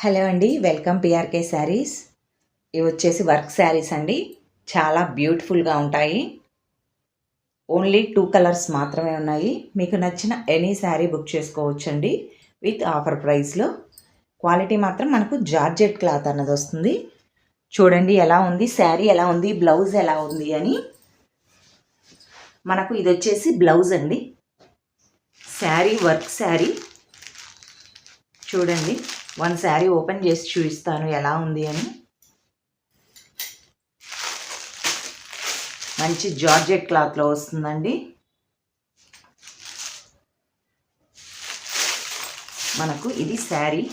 Hello అండి welcome PRK saris. ఇవి వచ్చేసి వర్క్ శారీస్ అండి. చాలా బ్యూటిఫుల్గా ఉంటాయి. ఓన్లీ టూ కలర్స్ మాత్రమే ఉన్నాయి. మీకు నచ్చిన ఎనీ శారీ బుక్ చేసుకోవచ్చండి. విత్ ఆఫర్ ప్రైస్లో క్వాలిటీ మాత్రం మనకు జార్జెట్ క్లాత్ అన్నది వస్తుంది. చూడండి ఎలా ఉంది శారీ ఎలా ఉంది బ్లౌజ్ ఎలా ఉంది అని. మనకు ఇది వచ్చేసి బ్లౌజ్ అండి. శారీ వర్క్ శారీ చూడండి. వన్ శారీ ఓపెన్ చేసి చూపిస్తాను ఎలా ఉంది అని. మంచి జార్జెట్ క్లాత్లో వస్తుందండి. మనకు ఇది శారీ.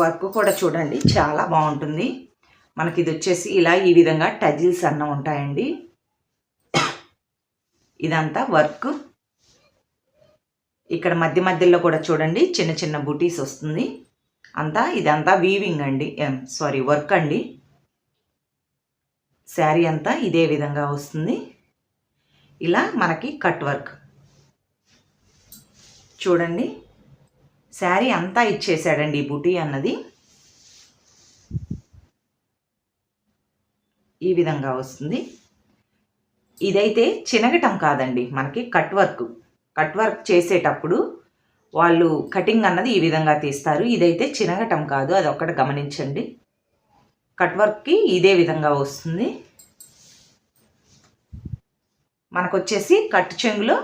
వర్క్ కూడా చూడండి చాలా బాగుంటుంది. మనకి ఇది వచ్చేసి ఇలా ఈ విధంగా టజిల్స్ అన్న ఉంటాయండి. ఇదంతా వర్క్ ఇక్కడ మధ్య మధ్యలో కూడా చూడండి చిన్న చిన్న బుటీస్ వస్తుంది. అంతా ఇదంతా వీవింగ్ అండి. సారీ వర్క్ అండి. శారీ అంతా ఇదే విధంగా వస్తుంది. ఇలా మనకి కట్ వర్క్ చూడండి శారీ అంతా ఇచ్చేసాడండి ఈ బుటీ అన్నది. ఈ విధంగా వస్తుంది. ఇదైతే చినగటం కాదండి మనకి కట్ వర్క్ కట్ వర్క్ చేసేటప్పుడు వాళ్ళు కటింగ్ అన్నది ఈ విధంగా తీస్తారు. ఇదైతే చినగటం కాదు అది ఒక్కటి గమనించండి. కట్ వర్క్కి ఇదే విధంగా వస్తుంది. మనకు వచ్చేసి కట్ చెంగులో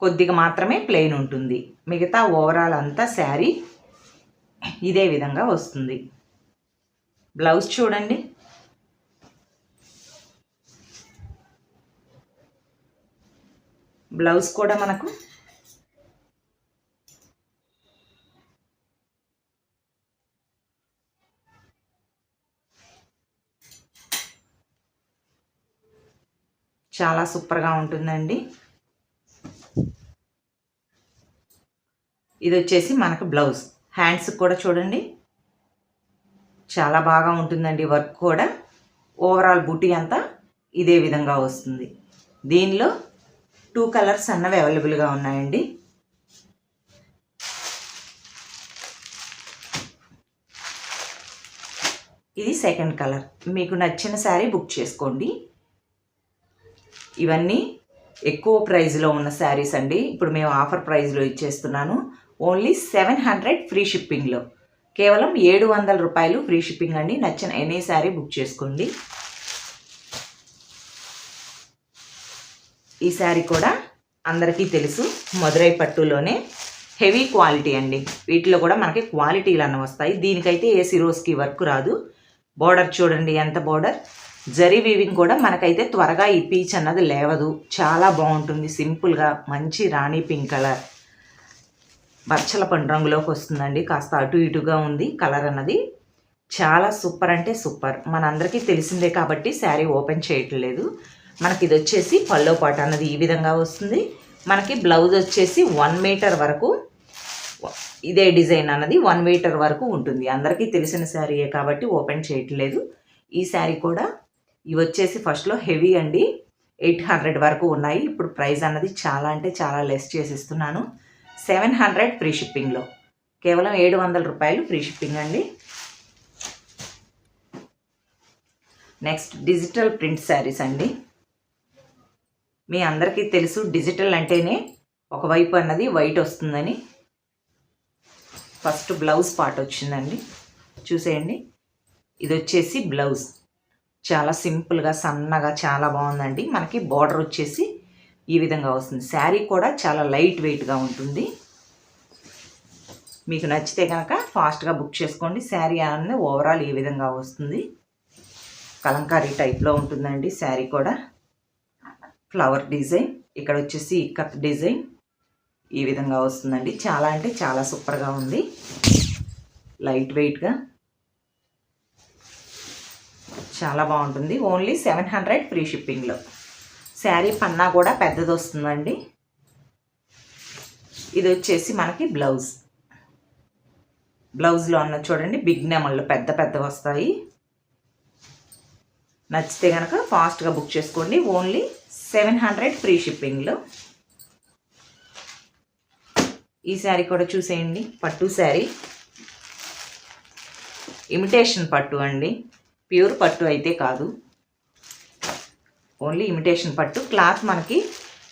కొద్దిగా మాత్రమే ప్లెయిన్ ఉంటుంది. మిగతా ఓవరాల్ అంతా శారీ ఇదే విధంగా వస్తుంది. బ్లౌజ్ చూడండి. బ్లౌజ్ కూడా మనకు చాలా సూపర్గా ఉంటుందండి. ఇది వచ్చేసి మనకు బ్లౌజ్. హ్యాండ్స్ కూడా చూడండి. చాలా బాగా ఉంటుందండి వర్క్ కూడా. ఓవరాల్ బుటీ అంతా ఇదే విధంగా వస్తుంది. దీనిలో టూ కలర్స్ అన్నవి అవైలబుల్గా ఉన్నాయండి. ఇది సెకండ్ కలర్ మీకు నచ్చిన శారీ బుక్ చేసుకోండి. ఇవన్నీ ఎక్కువ ప్రైస్లో ఉన్న శారీస్ అండి. ఇప్పుడు మేము ఆఫర్ ప్రైజ్లో ఇచ్చేస్తున్నాను. ఓన్లీ సెవెన్ హండ్రెడ్ ఫ్రీ షిప్పింగ్లో. కేవలం ఏడు వందల రూపాయలు ఫ్రీ షిప్పింగ్ అండి. నచ్చిన ఎనీ శారీ బుక్ చేసుకోండి. ఈ శారీ కూడా అందరికీ తెలుసు. మధురై పట్టులోనే హెవీ క్వాలిటీ అండి. వీటిలో కూడా మనకి క్వాలిటీలు అన్న వస్తాయి. దీనికైతే ఏ సిరోస్కి వర్క్ రాదు. బోర్డర్ చూడండి ఎంత బోర్డర్. జరీ వీవింగ్ కూడా మనకైతే త్వరగా ఈ పీచ్ అన్నది లేవదు. చాలా బాగుంటుంది. సింపుల్గా మంచి రాణి పింక్ కలర్. బచ్చల పండు రంగులోకి వస్తుందండి. కాస్త అటు ఇటుగా ఉంది కలర్ అన్నది. చాలా సూపర్ అంటే సూపర్. మనందరికీ తెలిసిందే కాబట్టి శారీ ఓపెన్ చేయట్లేదు మనకి ఇది వచ్చేసి పల్లో పాట అన్నది ఈ విధంగా వస్తుంది. మనకి బ్లౌజ్ వచ్చేసి వన్ మీటర్ వరకు ఇదే డిజైన్ అన్నది వన్ మీటర్ వరకు ఉంటుంది. అందరికీ తెలిసిన శారీయే కాబట్టి ఓపెన్ చేయట్లేదు ఈ శారీ కూడా ఇవి వచ్చేసి ఫస్ట్లో హెవీ అండి. ఎయిట్ హండ్రెడ్ వరకు ఉన్నాయి. ఇప్పుడు ప్రైస్ అన్నది చాలా అంటే చాలా లెస్ చేసిస్తున్నాను. సెవెన్ హండ్రెడ్ ఫ్రీ షిప్పింగ్లో. కేవలం ఏడు వందల రూపాయలు ఫ్రీ షిప్పింగ్ అండి. నెక్స్ట్ డిజిటల్ ప్రింట్ శారీస్ అండి. మీ అందరికీ తెలుసు డిజిటల్ అంటేనే ఒకవైపు అన్నది వైట్ వస్తుందని. ఫస్ట్ బ్లౌజ్ పార్ట్ వచ్చిందండి. చూసేయండి. ఇది వచ్చేసి బ్లౌజ్. చాలా సింపుల్గా సన్నగా చాలా బాగుందండి. మనకి బార్డర్ వచ్చేసి ఈ విధంగా వస్తుంది. శారీ కూడా చాలా లైట్ వెయిట్గా ఉంటుంది. మీకు నచ్చితే కనుక ఫాస్ట్గా బుక్ చేసుకోండి. శారీ అనేది ఓవరాల్ ఈ విధంగా వస్తుంది. కలంకారీ టైప్లో ఉంటుందండి శారీ కూడా. ఫ్లవర్ డిజైన్ ఇక్కడ వచ్చేసి కత్ డిజైన్ ఈ విధంగా వస్తుందండి. చాలా అంటే చాలా సూపర్గా ఉంది. లైట్ వెయిట్గా. చాలా బాగుంటుంది. ఓన్లీ సెవెన్ హండ్రెడ్ ఫ్రీ షిప్పింగ్లో శారీ పన్నా కూడా పెద్దది వస్తుందండి. ఇది వచ్చేసి మనకి బ్లౌజ్. బ్లౌజ్లో ఉన్న చూడండి బిగ్ నెమళ్ళు పెద్ద పెద్ద వస్తాయి. నచ్చితే కనుక ఫాస్ట్గా బుక్ చేసుకోండి. ఓన్లీ సెవెన్ హండ్రెడ్ ఫ్రీ షిప్పింగ్లో ఈ శారీ కూడా చూసేయండి. పట్టు శారీ. ఇమిటేషన్ పట్టు అండి. ప్యూర్ పట్టు అయితే కాదు. ఓన్లీ ఇమిటేషన్ పట్టు. క్లాత్ మనకి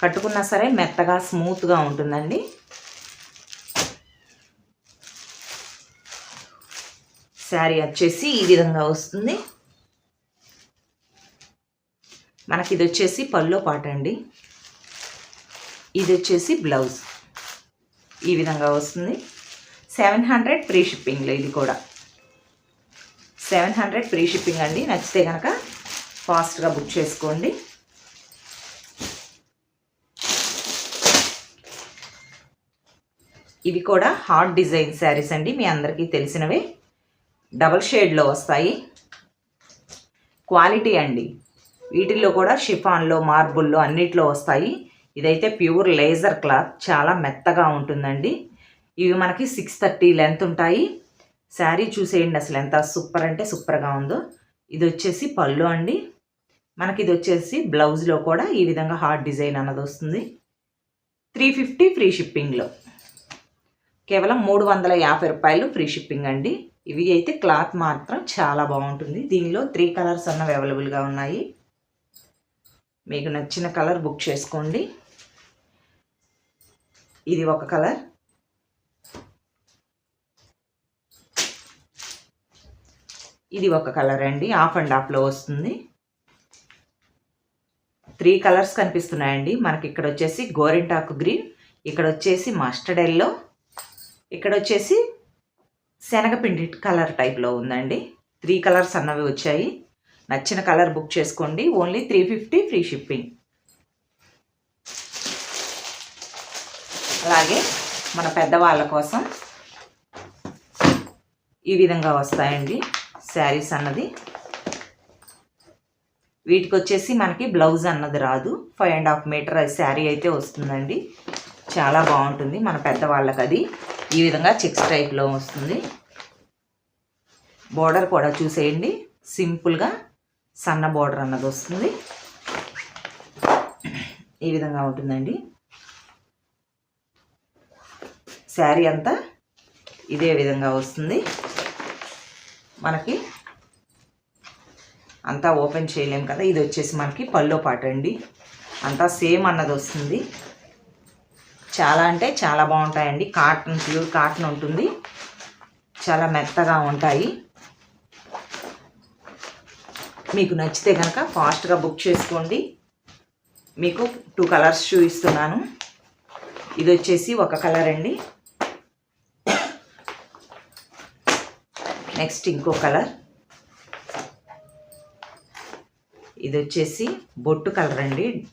కట్టుకున్నా సరే మెత్తగా స్మూత్గా ఉంటుందండి. శారీ వచ్చేసి ఈ విధంగా వస్తుంది. మనకి ఇది వచ్చేసి పల్లో పాట అండి. ఇది వచ్చేసి బ్లౌజ్. ఈ విధంగా వస్తుంది. సెవెన్ హండ్రెడ్ ఫ్రీ షిప్పింగ్లో ఇది కూడా. సెవెన్ హండ్రెడ్ ఫ్రీ షిప్పింగ్ అండి. నచ్చితే కనుక ఫాస్ట్గా బుక్ చేసుకోండి. ఇవి కూడా హాట్ డిజైన్ శారీస్ అండి. మీ అందరికీ తెలిసినవే. డబల్ షేడ్లో వస్తాయి. క్వాలిటీ అండి. వీటిల్లో కూడా షిఫాన్లో మార్బుల్లో అన్నిట్లో వస్తాయి. ఇదైతే ప్యూర్ లేజర్ క్లాత్. చాలా మెత్తగా ఉంటుందండి. ఇవి మనకి సిక్స్ థర్టీ లెంత్ ఉంటాయి. శారీ చూసేయండి అసలు ఎంత సూపర్ అంటే సూపర్గా ఉందో. ఇది వచ్చేసి పళ్ళు అండి. మనకి ఇది వచ్చేసి బ్లౌజ్లో కూడా ఈ విధంగా హార్ట్ డిజైన్ అన్నది వస్తుంది. త్రీ ఫిఫ్టీ ఫ్రీ షిప్పింగ్లో. కేవలం మూడు వందల యాభై రూపాయలు ఫ్రీ షిప్పింగ్ అండి. ఇవి అయితే క్లాత్ మాత్రం చాలా బాగుంటుంది. దీనిలో త్రీ కలర్స్ అన్నవి అవైలబుల్గా ఉన్నాయి. మీకు నచ్చిన కలర్ బుక్ చేసుకోండి. ఇది ఒక కలర్. ఇది ఒక కలర్ అండి. ఆఫ్ అండ్ ఆఫ్లో వస్తుంది. త్రీ కలర్స్ కనిపిస్తున్నాయండి. మనకి ఇక్కడ వచ్చేసి గోరింటాకు గ్రీన్ ఇక్కడ వచ్చేసి మస్టర్డ్ ఎల్లో ఇక్కడ వచ్చేసి శనగపిండి కలర్ టైప్లో ఉందండి. త్రీ కలర్స్ అన్నవి వచ్చాయి. నచ్చిన కలర్ బుక్ చేసుకోండి. Only three fifty free shipping. అలాగే మన పెద్దవాళ్ళ కోసం ఈ విధంగా వస్తాయండి. శారీస్ అన్నది. వీటికి వచ్చేసి మనకి బ్లౌజ్ అన్నది రాదు. Five and half metre sari అయితే వస్తుందండి. చాలా బాగుంటుంది మన పెద్దవాళ్ళకి అది ఈ విధంగా చెక్స్ టైప్లో వస్తుంది. బోర్డర్ కూడా చూసేయండి. సింపుల్గా సన్న బోర్డర్ అన్నది వస్తుంది. ఈ విధంగా ఉంటుందండి. శారీ అంతా ఇదే విధంగా వస్తుంది. మనకి అంతా ఓపెన్ చేయలేం కదా ఇది వచ్చేసి మనకి పల్లో పాట అండి. అంతా సేమ్ అన్నది వస్తుంది. చాలా అంటే చాలా బాగుంటాయండి. కాటన్ ప్యూర్ కాటన్ ఉంటుంది. చాలా మెత్తగా ఉంటాయి. మీకు నచ్చితే కనుక ఫాస్ట్గా బుక్ చేసుకోండి. మీకు టూ కలర్స్ చూపిస్తున్నాను. ఇది వచ్చేసి ఒక కలర్ అండి. నెక్స్ట్ ఇంకో కలర్. ఇది వచ్చేసి బొట్టు కలర్ అండి.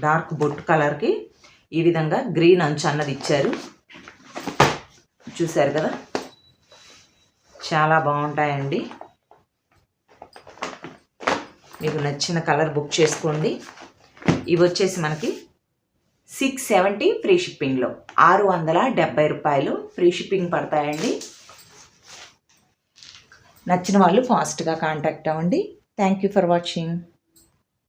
డార్క్ బొట్టు కలర్కి ఈ విధంగా గ్రీన్ అంచు అన్నది ఇచ్చారు. చూశారు కదా? చాలా బాగుంటాయండి. మీకు నచ్చిన కలర్ బుక్ చేసుకోండి. ఇవి వచ్చేసి మనకి సిక్స్ సెవెంటీ ఫ్రీ షిప్పింగ్లో ఆరు వందల డెబ్బై రూపాయలు ఫ్రీ షిప్పింగ్ పడతాయండి. నచ్చిన వాళ్ళు ఫాస్ట్గా కాంటాక్ట్ అవ్వండి. Thank you for watching